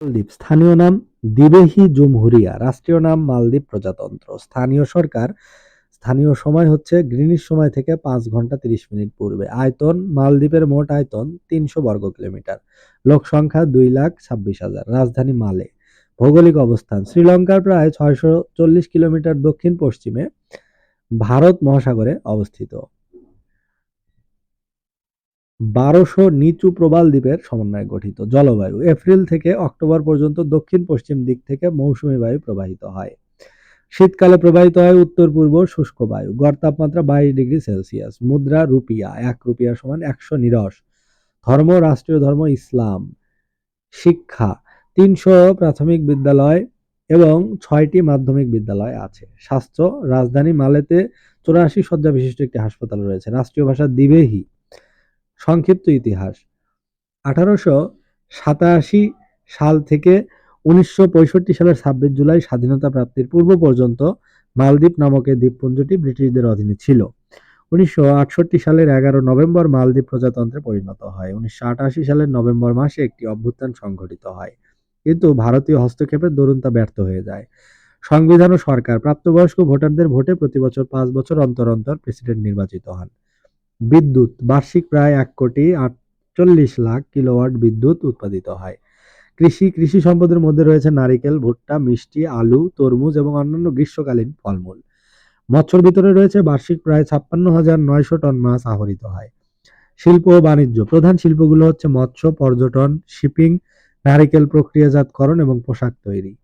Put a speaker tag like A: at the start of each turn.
A: মালদ্বীপ স্থানীয় নাম দিবেহি জুমহুরিয়া, রাষ্ট্রীয় নাম মালদ্বীপ প্রজাতন্ত্র। স্থানীয় সরকার স্থানীয় সময় হচ্ছে গ্রিনিচ সময় থেকে পাঁচ ঘণ্টা তিরিশ মিনিট পূর্বে। আয়তন, মালদ্বীপের মোট আয়তন তিনশো বর্গ কিলোমিটার। লোক সংখ্যা দুই লাখ ছাব্বিশ হাজার। রাজধানী মালে। ভৌগোলিক অবস্থান, শ্রীলঙ্কার প্রায় ছয়শো চল্লিশ কিলোমিটার দক্ষিণ পশ্চিমে ভারত মহাসাগরে অবস্থিত। বারোশো নিচু প্রবাল দ্বীপের সমন্বয়ে গঠিত। জলবায়ু এপ্রিল থেকে অক্টোবর পর্যন্ত দক্ষিণ পশ্চিম দিক থেকে মৌসুমি বায়ু প্রবাহিত হয়। শীতকালে প্রবাহিত হয় উত্তর পূর্ব শুষ্ক বায়ু। গড় তাপমাত্রা বাইশ ডিগ্রি সেলসিয়াস। মুদ্রা রুপিয়া, এক রুপিয়া সমান একশো নিরস। ধর্ম, রাষ্ট্রীয় ধর্ম, ইসলাম। শিক্ষা, তিনশো প্রাথমিক বিদ্যালয় এবং ছয়টি মাধ্যমিক বিদ্যালয় আছে। স্বাস্থ্য, রাজধানী মালেতে চুরাশি শয্যা বিশিষ্ট একটি হাসপাতাল রয়েছে। রাষ্ট্রীয় ভাষা দিবেহি সংক্ষিপ্ত ইতিহাস। আঠারোশো সাতাশি সাল থেকে উনিশশো পঁয়ষট্টি সালের ছাব্বিশ জুলাই স্বাধীনতা প্রাপ্তির পূর্ব পর্যন্ত মালদ্বীপ নামক এই দ্বীপপুঞ্জটি ব্রিটিশদের অধীনে ছিল। উনিশশো আটষট্টি সালের এগারো নভেম্বর মালদ্বীপ প্রজাতন্ত্রে পরিণত হয়। উনিশশো আটাশি সালের নভেম্বর মাসে একটি অভ্যুত্থান সংঘটিত হয়। কিন্তু ভারতীয় হস্তক্ষেপের দরুন তা ব্যর্থ হয়ে যায়। সংবিধান ও সরকার প্রাপ্তবয়স্ক ভোটারদের ভোটে প্রতি বছর পাঁচ বছর অন্তর অন্তর প্রেসিডেন্ট নির্বাচিত হন। বিদ্যুৎ, বার্ষিক প্রায় এক কোটি আটচল্লিশ লাখ কিলোওয়াট বিদ্যুৎ উৎপাদিত হয়। কৃষি কৃষি সম্পদের মধ্যে রয়েছে নারিকেল, ভুট্টা, মিষ্টি, আলু, তরমুজ এবং অন্যান্য গ্রীষ্মকালীন ফলমূল। মৎস্যর ভিতরে রয়েছে বার্ষিক প্রায় ছাপ্পান্ন হাজার নয়শো টন মাছ আহরিত হয়। শিল্প ও বাণিজ্য, প্রধান শিল্পগুলো হচ্ছে মৎস্য, পর্যটন, শিপিং, নারিকেল প্রক্রিয়াজাতকরণ এবং পোশাক তৈরি।